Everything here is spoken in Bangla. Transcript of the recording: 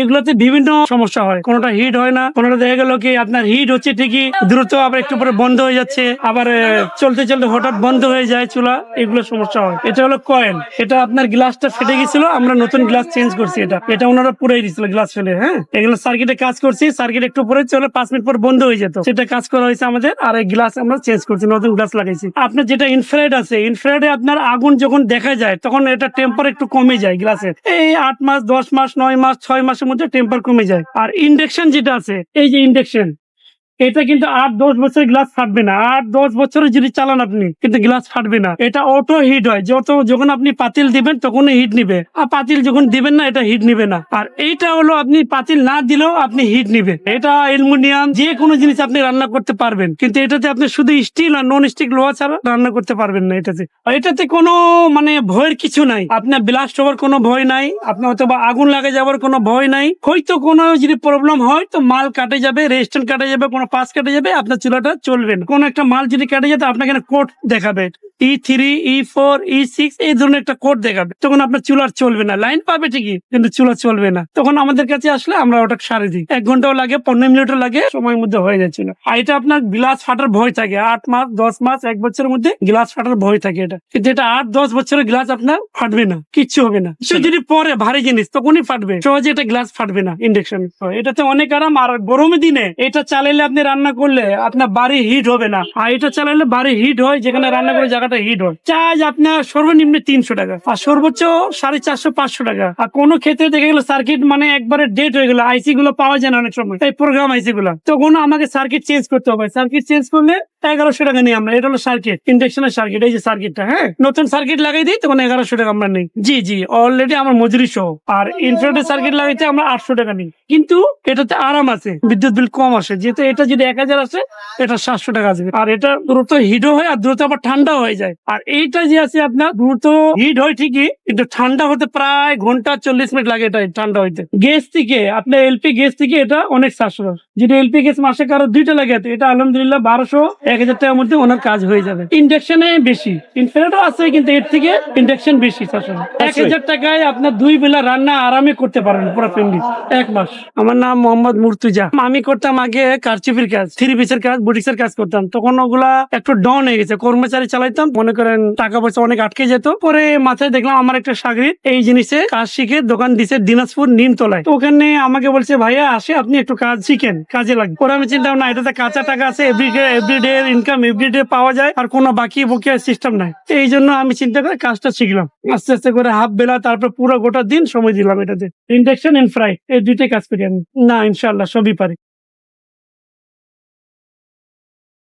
এগুলোতে বিভিন্ন সমস্যা হয়। কোনোটা হিট হয় না, কোনোটা দেখা গেল কি আপনার হিট হচ্ছে ঠিকই, দ্রুত আবার একটু পরে বন্ধ হয়ে যাচ্ছে, আবার চলতে চলতে হঠাৎ বন্ধ হয়ে যায় চুলা, এগুলো সমস্যা হয়। এটা হলো কয়েল এটা আপনার গ্লাসটা ফেটে গেছিল, আমরা নতুন গ্লাস চেঞ্জ করছি এটা। এটা ওনারা পুরাই দিছিল গ্লাস ফেলে হ্যাঁ? এগুলো সার্কিটে কাজ করছি সার্কিট একটু পরে চলে পাঁচ মিনিট পর বন্ধ হয়ে যেত। সেটা কাজ করা হয়েছে আমাদের, আর এই গ্লাস আমরা চেঞ্জ করছি, নতুন গ্লাস লাগাইছি। আপনার যেটা ইনফ্রারেড আছে ইনফ্রারেডে আপনার আগুন যখন দেখা যায়, তখন এটা টেম্পার একটু কমে যায় গ্লাসের এই আট মাস, দশ মাস, নয় মাস, ছয় মাসের মধ্যে টেম্পার কমে যায়। আর ইন্ডাকশন যেটা আছে এই যে ইন্ডাকশন এটা কিন্তু আট, দশ বছর গ্লাস ফাটবে না। আট, দশ বছরের যদি চালান আপনি, কিন্তু গ্লাস ফাটবে না। এটা অটো হিট হয়। যত যখন আপনি পাতিল দিবেন, তখনই হিট নিবে। আর পাতিল যখন দিবেন না, এটা হিট নিবে না। আর এইটা হলো আপনি পাতিল না দিলেও আপনি হিট নিবে এটা অ্যালুমিনিয়াম, যে কোনো জিনিস আপনি রান্না করতে পারবেন। কিন্তু এটাতে আপনি শুধু স্টিল আর নন স্টিক লোহা ছাড়া রান্না করতে পারবেন না এটাতে। এটাতে কোনো মানে ভয়ের কিছু নাই। আপনার ব্লাস্ট হওয়ার কোনো ভয় নাই। আপনার হয়তো বা আগুন লাগে যাওয়ার কোনো ভয় নাই। হয়তো কোনো যদি প্রবলেম হয়, তো মাল কাটে যাবে রেজিস্ট্যান্ট কাটে যাবে, কোনো পাস কেটে যাবে আপনার চুলাটা চলবে না। কোনো একটা মাল যদি কেটে যেতে আপনাকে কোড দেখাবে। E three E four E six এই ধরনের একটা কোড দেখাবে। তখন আপনার চুলার চলবে না। লাইন পাবে ঠিকই কিন্তু চুলা চলবে না। তখন আমাদের কাছে আসলে আমরা ওটা সারে দিই। এক ঘন্টাও লাগে পনেরো মিনিটও লাগে সময়ের মধ্যে হয়ে যাচ্ছিল আর এটা আপনার গ্লাস ফাটার ভয় থাকে। আট মাস দশ মাস এক বছরের মধ্যে গ্লাস ফাটার ভয় থাকে এটা। কিন্তু এটা আট দশ বছরের গ্লাস আপনার ফাটবে না কিচ্ছু হবে না। সে যদি পরে ভারী জিনিস তখনই ফাটবে। সহজে এটা গ্লাস ফাটবে না ইন্ডাকশন এটাতে অনেক আরাম। আর গরমের দিনে এটা চালাইলে আপনি রান্না করলে আপনার বাড়ি হিট হবে না। আর এটা চালাইলে বাড়ি হিট হয়, যেখানে রান্না করে জায়গাটা হিট হয়। চার্জ আপনার সর্বনিম্ন তিনশো টাকা। আর সর্বোচ্চ সাড়ে চারশো, পাঁচশো টাকা। আর কোনো ক্ষেত্রে দেখে গেলো সার্কিট মানে একবারে ডেট হয়ে গেলো। আইসি গুলো পাওয়া যায় না অনেক সময়। এই প্রোগ্রাম আইসি গুলো। তখন আমাকে সার্কিট চেঞ্জ করতে হবে। সার্কিট চেঞ্জ করলে এগারোশো টাকা নিই আমরা। এটা হলো সার্কিট ইন্ডাকশনের সার্কিট এই যে সার্কিটটা হ্যাঁ? নতুন সার্কিট লাগাই দিই, তখন এগারোশো টাকা আমরা নিই। জি জি অলরেডি আমার মজুরি সহ। আর ইনফ্রারেড সার্কিট লাগাইতে আমরা আটশো টাকা নিই। কিন্তু এটাতে আরাম আছে। বিদ্যুৎ বিল কম আসে। যেহেতু এটা যদি এক হাজার আসে এটা সাতশো টাকা আসবে। আর এটা দ্রুত হিটও হয় আর দ্রুত আবার ঠান্ডা হয়ে যায়। আর এইটা যে আছে আপনার দ্রুত হিট হয় ঠিকই কিন্তু ঠান্ডা হতে প্রায় ঘণ্টা চল্লিশ মিনিট লাগে এটা ঠান্ডা হইতে। গ্যাস থেকে আপনার এলপি গ্যাস থেকে এটা অনেক সাশ্রয়। যেটা এলপি গ্যাস মাসে কারও দুইটা লাগে এটা আলহামদুলিল্লাহ বারোশো এক হাজার টাকার মধ্যে ওনার কাজ হয়ে যাবে। ইন্ডাকশনে বেশি। ইনফ্রারেডও আছে কিন্তু এর থেকে ইন্ডাকশন বেশি সাশ্রয়। এক হাজার টাকায় আপনার দুই বেলা রান্না আরামে করতে পারেন পুরো ফ্যামিলি এক মাস। আমার নাম মোহাম্মদ মুর্তুজা। আমি করতাম আগে কারচুপির কাজ থ্রি পিসের কাজ বুটিক্সের কাজ করতাম। তখন ওগুলা একটু ডাউন হয়ে গেছে। কর্মচারী চালাইতাম, মনে করেন টাকা পয়সা অনেক আটকে যেত। পরে মাথায় দেখলাম আমার একটা সাগরিদ এই জিনিসে কাজ শিখে দোকান দিছে দিনাজপুর নিমতলায়। ওখানে আমাকে বলছে, ভাইয়া, আসে, আপনি একটু কাজ শিখেন, কাজে লাগবে। পরে আমি চিন্তা না, এটাতে কাঁচা টাকা আছে এভরিডে এভরিডে ইনকাম এভরিডে পাওয়া যায়, আর কোনো বাকি বকিয়া সিস্টেম নাই। এই জন্য আমি চিন্তা করে কাজটা শিখলাম। আস্তে আস্তে করে হাফ বেলা, তারপর পুরো গোটা দিন সময় দিলাম এটাতে। ইন্ডাকশন এন্ড ফ্রাই এই দুইটাই কাজ করি আমি। না ইনশাল্লাহ সবই পারি।